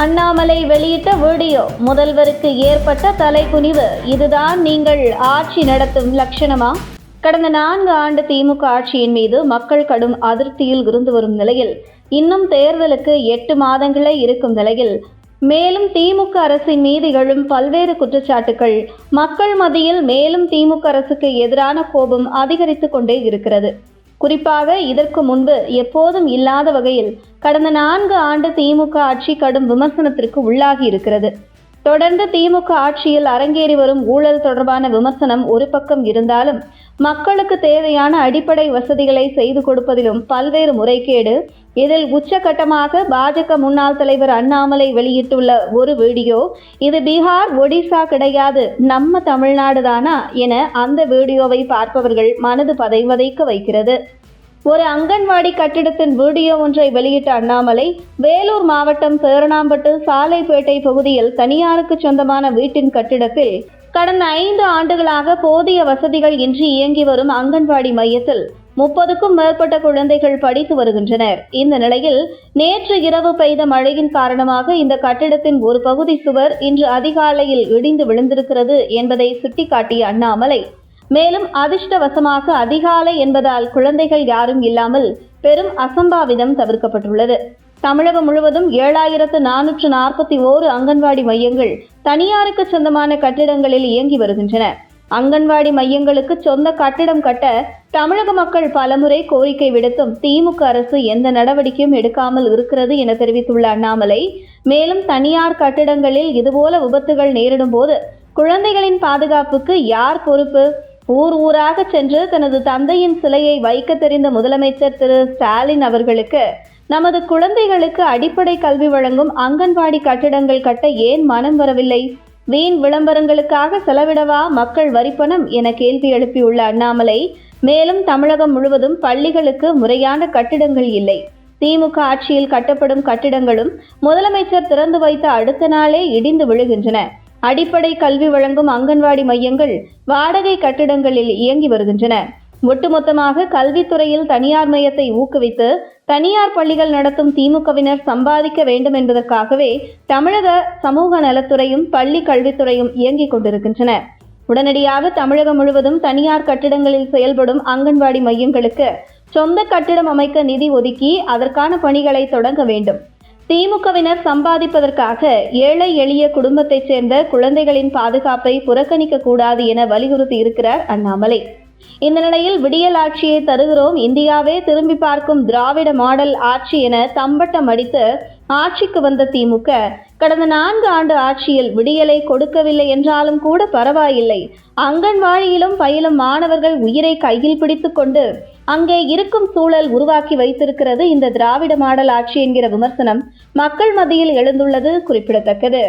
அண்ணாமலை வெளியிட்ட வீடியோ. முதல்வருக்கு ஏற்பட்ட தலைக்குனிவு. இதுதான் நீங்கள் ஆட்சி நடத்தும் லட்சணமா? கடந்த நான்கு ஆண்டு திமுக ஆட்சியின் மீது மக்கள் கடும் அதிருப்தியில் இருந்து வரும் நிலையில் இன்னும் தேர்தலுக்கு எட்டு மாதங்களே இருக்கும் நிலையில் மேலும் திமுக அரசின் மீது எழும் பல்வேறு குற்றச்சாட்டுகள் மக்கள் மத்தியில் மேலும் திமுக அரசுக்கு எதிரான கோபம் அதிகரித்து கொண்டே இருக்கிறது. குறிப்பாக இதற்கு முன்பு எப்போதும் இல்லாத வகையில் கடந்த நான்கு ஆண்டு திமுக ஆட்சி கடும் விமர்சனத்திற்கு உள்ளாகி இருக்கிறது. தொடர்ந்து திமுக ஆட்சியில் அரங்கேறி வரும் ஊழல் தொடர்பான விமர்சனம் ஒரு பக்கம் இருந்தாலும் மக்களுக்கு தேவையான அடிப்படை வசதிகளை செய்து கொடுப்பதிலும் பல்வேறு முறைகேடு இதில் உச்சகட்டமாக பாஜக முன்னாள் தலைவர் அண்ணாமலை வெளியிட்டுள்ள ஒரு வீடியோ இது பீகார் ஒடிசா கிடையாது நம்ம தமிழ்நாடு தானா என அந்த வீடியோவை பார்ப்பவர்கள் மனது பதைவதைக்க வைக்கிறது. ஒரு அங்கன்வாடி கட்டிடத்தின் வீடியோ ஒன்றை வெளியிட்ட அண்ணாமலை வேலூர் மாவட்டம் பேரணாம்பட்டு சாலைப்பேட்டை பகுதியில் தனியாருக்கு சொந்தமான வீட்டின் கட்டிடத்தில் கடந்த ஐந்து ஆண்டுகளாக போதிய வசதிகள் இன்றி இயங்கி வரும் அங்கன்வாடி மையத்தில் முப்பதுக்கும் மேற்பட்ட குழந்தைகள் படித்து வருகின்றனர். இந்த நிலையில் நேற்று இரவு பெய்த மழையின் காரணமாக இந்த கட்டிடத்தின் ஒரு பகுதி சுவர் இன்று அதிகாலையில் இடிந்து விழுந்திருக்கிறது என்பதை சுட்டிக்காட்டிய அண்ணாமலை மேலும் அதிர்ஷ்டவசமாக அதிகாலை என்பதால் குழந்தைகள் யாரும் இல்லாமல் பெரும் அசம்பாவிதம் தவிர்க்கப்பட்டுள்ளது. தமிழகம் முழுவதும் ஏழாயிரத்து நானூற்று நாற்பத்தி ஓரு அங்கன்வாடி மையங்கள் தனியாருக்கு சொந்தமான கட்டிடங்களில் இயங்கி வருகின்றன. அங்கன்வாடி மையங்களுக்கு சொந்த கட்டிடம் கட்ட தமிழக மக்கள் பலமுறை கோரிக்கை விடுத்தும் திமுக அரசு எந்த நடவடிக்கையும் எடுக்காமல் இருக்கிறது என தெரிவித்துள்ள அண்ணாமலை மேலும் தனியார் கட்டிடங்களில் இதுபோல விபத்துகள் நேரிடும் போது குழந்தைகளின் பாதுகாப்புக்கு யார் பொறுப்பு? ஊர் ஊராக சென்று தனது தந்தையின் சிலையை வைக்க தெரிந்த முதலமைச்சர் திரு. ஸ்டாலின் அவர்களுக்கு நமது குழந்தைகளுக்கு அடிப்படை கல்வி வழங்கும் அங்கன்வாடி கட்டிடங்கள் கட்ட ஏன் மனம் வரவில்லை? வீண் விளம்பரங்களுக்காக செலவிடவா மக்கள் வரிப்பணம் என கேள்வி எழுப்பியுள்ள அண்ணாமலை மேலும் தமிழகம் முழுவதும் பள்ளிகளுக்கு முறையான கட்டிடங்கள் இல்லை. திமுக ஆட்சியில் கட்டப்படும் கட்டிடங்களும் முதலமைச்சர் திறந்து வைத்த அடுத்த நாளே இடிந்து விழுகின்றன. அடிப்படை கல்வி வழங்கும் அங்கன்வாடி மையங்கள் வாடகை கட்டிடங்களில் இயங்கி வருகின்றன. ஒட்டுமொத்தமாக கல்வித்துறையில் தனியார் மையத்தை ஊக்குவித்து தனியார் பள்ளிகள் நடத்தும் திமுகவினர் சம்பாதிக்க வேண்டும் என்பதற்காகவே தமிழக சமூக நலத்துறையும் பள்ளி கல்வித்துறையும் இயங்கிக் கொண்டிருக்கின்றன. உடனடியாக தமிழகம் முழுவதும் தனியார் கட்டிடங்களில் செயல்படும் அங்கன்வாடி மையங்களுக்கு சொந்த கட்டிடம் அமைக்க நிதி ஒதுக்கி அதற்கான பணிகளை தொடங்க வேண்டும். திமுகவினர் சம்பாதிப்பதற்காக ஏழை எளிய குடும்பத்தைச் சேர்ந்த குழந்தைகளின் பாதுகாப்பை புறக்கணிக்க கூடாது என வலியுறுத்தி இருக்கிறார் அண்ணாமலை. இந்த நிலையில் விடியல் ஆட்சியை தருகிறோம். இந்தியாவே திரும்பி பார்க்கும் திராவிட மாடல் ஆட்சி என தம்பட்டம் அடித்து ஆட்சிக்கு வந்த திமுக கடந்த நான்கு ஆண்டு ஆட்சியில் விடியலை கொடுக்கவில்லை என்றாலும் கூட பரவாயில்லை. அங்கன்வாடியிலும் பயிலும் மாணவர்கள் உயிரை கையில் பிடித்துக்கொண்டு அங்கே இருக்கும் சூழல் உருவாக்கி வைத்திருக்கிறது இந்த திராவிட மாடல் ஆட்சி என்கிற விமர்சனம். மக்கள் மத்தியில் எழுந்துள்ளது குறிப்பிடத்தக்கது.